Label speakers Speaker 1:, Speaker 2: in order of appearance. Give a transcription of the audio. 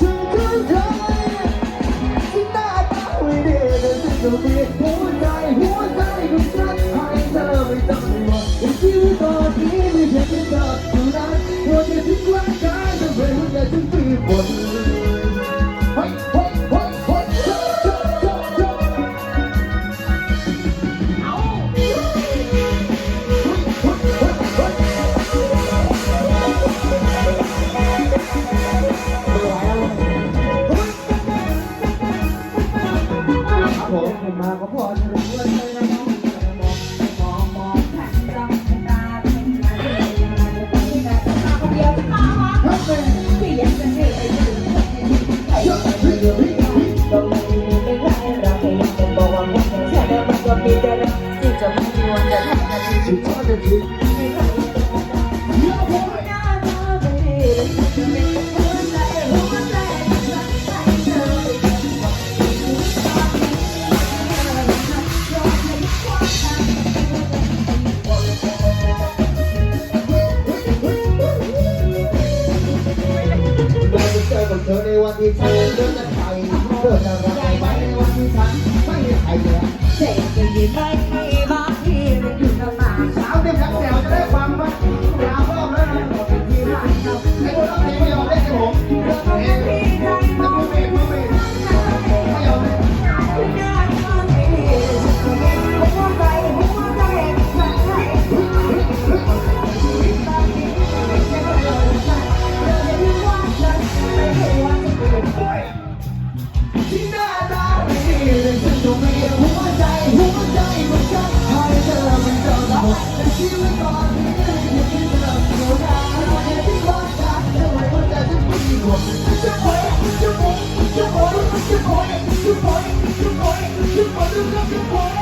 Speaker 1: ถึงคืนเธอที่หน้าตาไม่ดีแต่ฉันก็มีหัวใจหัวใจของฉันให้เธอไม่ต้องห่วงในชีวิตตอนนี้มีเพียงแค่เธอเท่านั้นหัวใจถึงร่างกายจะเป็นหัวใจถึงปีบน ผมผมมาก็พอจะรู้ว่าใช่ไหมน้องมองมองมองครับแม่
Speaker 2: จะไม่มีวันจะทำกัน
Speaker 1: ชิบชอบจะชิบ เธอในวันที่เธอเดินจากไปเธอจะรักไปในวันที่ฉันไม่มีใครเหลือเช้าเด็กทั้งแถว looking for